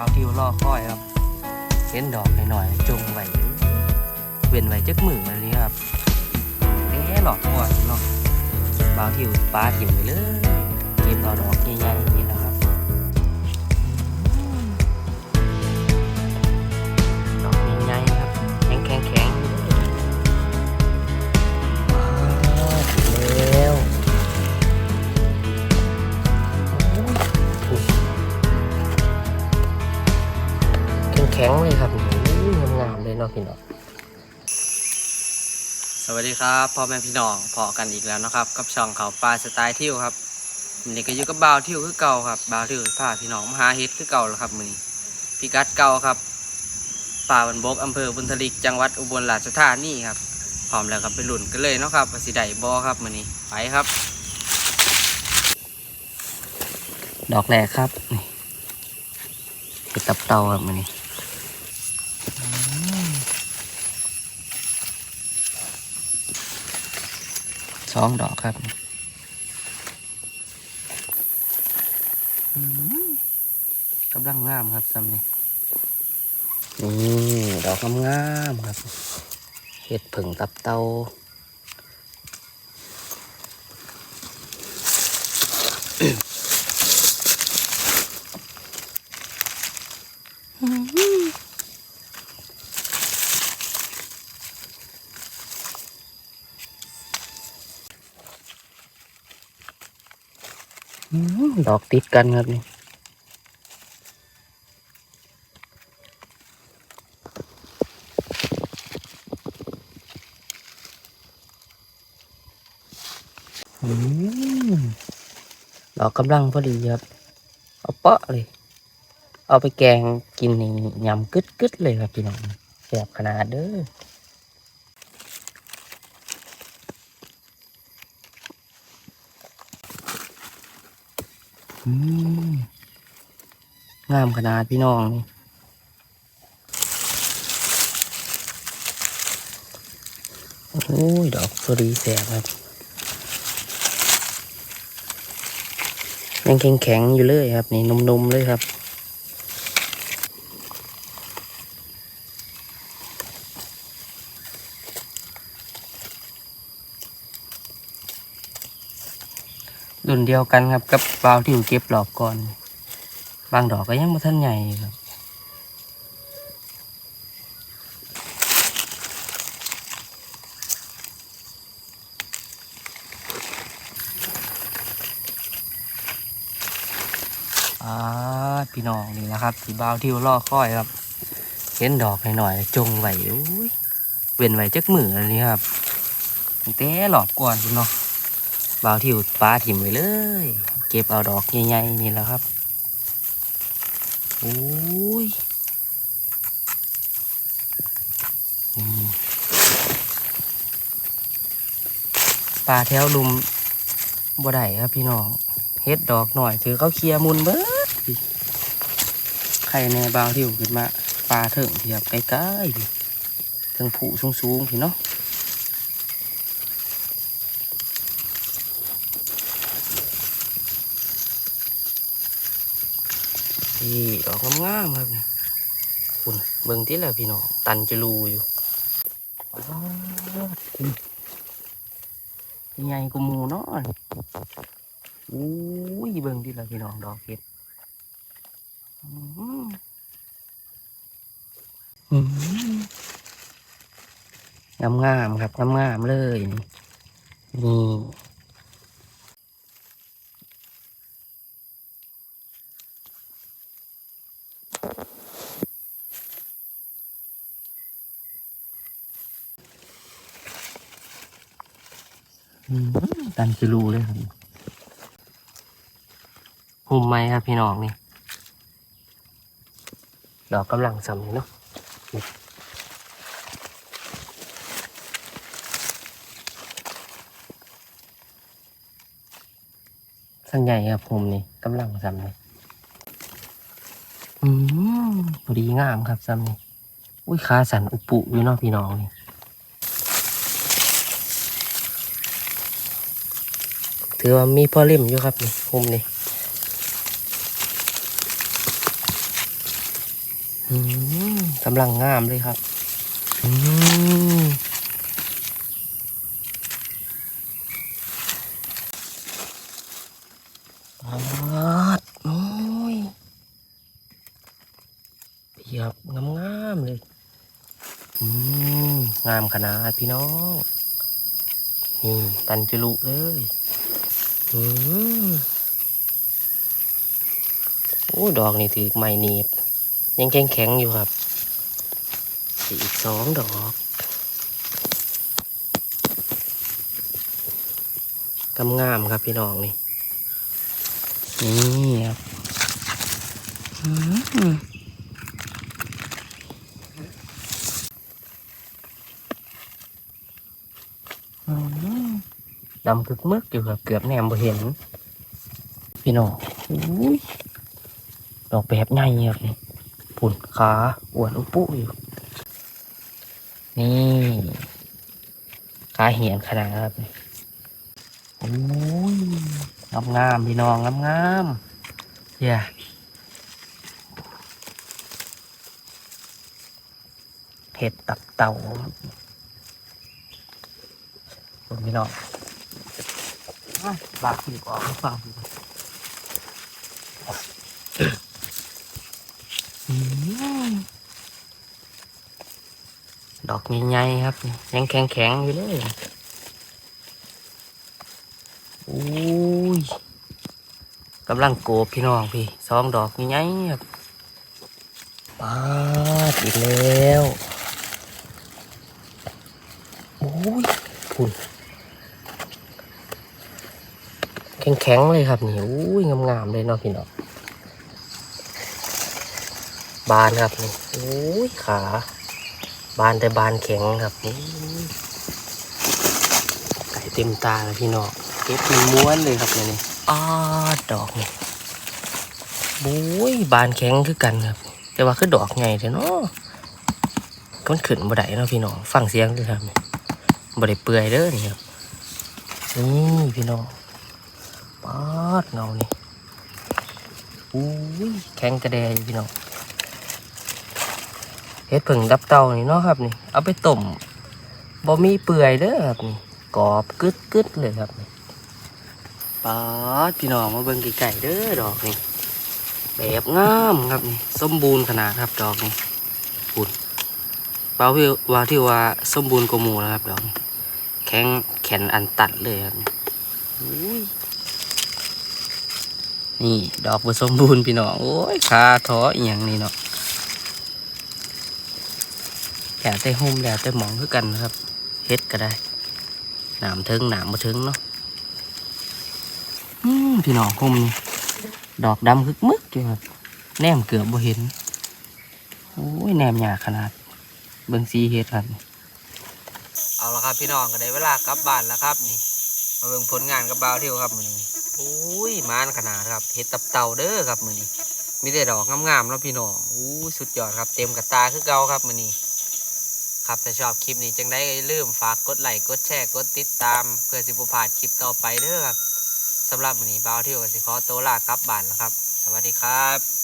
าวทิวล่อค่อยครับ เห็นดอกหน่อยๆจงไว้เว้นไว้จักมืออะไรครับเอ๊หลอกก่อนเนาะบาวทิวปลาถิ่มไปเลยเก็บเอาดอกใหญ่ๆนี่นะครับ ข็งๆเลยครับอู้งามๆเลยเนาะพี่น้องสวัสดีครับพ่อแม่พี่น้องพอกันอีกแล้วนะครับ กับช่องเขาปลาสไตล์ทิวครับวันนี้ก็อยู่กับบาวทิวคือเก่าครับบาวทิวพาพี่น้องมาหาเฮ็ดคือเก่าแล้วครับมื้อนี้พิกัดเก่าครับป่าบันบกอำเภอบุญทลิกจังหวัดอุบลราชธานีครับพร้อมแล้วครับไปลุ่นกันเลยเนาะครับว่าสิได้บ่ครับมื้อนี้ไปครับ ดอกแรกครับนี่เห็ดตับเตาครับมื้อนี้ สองดอกครับอืมกำลังงามครับซ้ำนี่นี่ดอกงามๆครับเห็ดผึ่งตับเตา ดอกติดกันครับนี่ดอกกำลังพอดีครับ เอาเปาะเลย เอาไปแกงกินนี่ยำกึดกึดๆเลยครับพี่น้องแซ่บขนาดเด้อ งามขนาดพี่น้องนี่โอ้ย ดอกสรีแสบครับ ยังแข็งๆอยู่เลยครับ นี่นุ่มๆเลยครับ รุ่นเดียวกันครับ กับบาวที่อยู่เก็บหลอกก่อน บางดอกก็ยังไม่ทันใหญ่ครับอ่าพี่น้องนี่นะครับที่บาวที่ล่อค่อยครับ เห็นดอกหน่อยๆจงไหวอุ้ยเว้นไหวจักมืออันนี้ครับแต่หลอบก่อนพี่น้อง บาวที่ปลาถิ่มไว้เลย เก็บเอาดอกใหญ่ๆนี่แหละครับโอ้ยปลาแถวลุมบ่ได้ครับพี่น้องเฮ็ดดอกหน่อยถือเขาเคลียร์มุนเบิดพี่ใครในบาวที่อยู่ขึ้นมาปลาเถิงเทียบใกล้ๆเถิงผูสูงๆพี่เนาะ พี่ดอกงามๆครับนี่คุณเบิ่งที่แหละพี่น้องตันจะรูอยู่ว้าวนี่ใหญ่กูมูเนาะอุ้ยเบิ่งดิละพี่น้องดอกเห็ดงามงามๆครับงามงามๆเลยนี่ ตันจะรูเลยครับหุ่มไม้ครับพี่น้องนี่ ดอกกำลังสำเนาะส่วนใหญ่ครับผมนี่กำลังสำนี่อืมพอดีงามครับสำนี่อุ้ยขาสันอุปุอยู่เนาะพี่น้องนี่ ถือว่ามีพ่อเล่มอยู่ครับนี่ผมนี่กำลังงามเลยครับอืมปาดโอ้ยเพียบงามงามเลยอืมงามขนาดพี่น้อง นี่ตันจุลุเลย โอ้ดอกนี่ถือไม้หนีบ ยังแข็งแข็งอยู่ครับอีกสองดอกกำงามครับพี่น้องนี่ นี่ครับอืมอืม ดำคึกมึกอยู่ครับเกือบแนมบ่เห็น พี่น้องดอกแบบใหญ่ครับนี่ผุนขาอ้วนอุปุอยู่ นี่ขาเหียนขนาดครับนี่โอ้ยงามงามพี่น้องงามงามเย่ยเห็ดตับเต่าคุณพี่น้อง บากผีกออกหรือเปล่าอืมดอกใหญ่ๆครับ ยังแข็งๆอยู่เลยโอ้ยกำลังโกบพี่น้องพี่สองดอกใหญ่ๆครับปาดอีกแล้ว โอ้ยพุ่น แข็งๆเลยครับนี่โอ้ยงามๆเลยเนาะพี่น้องบานครับนี่โอ้ยขา บานแต่บานแข็งครับนี่ไก่เต็มตาเลยพี่น้องเก็บเป็นม้วนเลยครับเนี่ยนี่อ้าดอกนี่บุ้ยบานแข็งคือกันครับ แต่ว่าคือดอกไงเถอะเนาะก็มันขึ้นบ่ได้เนาะพี่น้องฟังเสียงด้วยครับบ่ได้เปื่อยเด้อนี่ครับนี่พี่น้อง ปาดเงานี่อุ้ยแข็งกระแดอยู่พี่น้องเฮ็ดผึ่งดับเตานี่เนาะครับนี่ เอาไปต้มบ่มีเปื่อยเด้อครับนี่กรอบกึดกึดเลยครับนี่ปาดพี่น้องมาเบิ่งไก่ๆเด้อดอกนี่แบบงามครับนี่สมบูรณ์ขนาดครับดอกนี่ปุ่นเปล่าพี่ว่าที่ว่าสมบูรณ์กว่าหมูแล้วครับดอกนี่แข็งแขนอันตัดเลยครับนี่อุ้ย นี่ ดอกบ่สมบูรณ์พี่น้องโอ้ยขาท้ออีหยังนี่เนาะแล้วแต่ห่มแล้วแต่หมองคือกันนะครับเฮ็ดก็ได้หนามถึงหนามมาถึงเนาะพี่น้องห่มนี่ดอกดำคึกมึกอยู่ครับแนมเกือบบ่เห็นโอ้ยแนมหยาขนาด เบิ่งซีเฮ็ดครับ เอาละครับพี่น้องก็ได้เวลากลับบ้านแล้วครับนี่ มาเบิ่งผลงานกับบ่าวเที่ยวครับมือนี้ อุ้ยมานขนาดครับเฮ็ดตับเต่าเด้อครับมือนี้มีแต่ดอกงามๆแล้วพี่น้องอู้สุดยอดครับเต็มกระตาคือเก่าครับมือนี้ครับถ้าชอบคลิปนี้จังได้อย่าลืมฝากกดไลค์กดแชร์กดติดตาม เพื่อสิบพลาดคลิปต่อไปเด้อครับสำหรับมันนี้บ่าวที่ยวกับสิขอตัวลากลับบ้านแล้วครับ สวัสดีครับ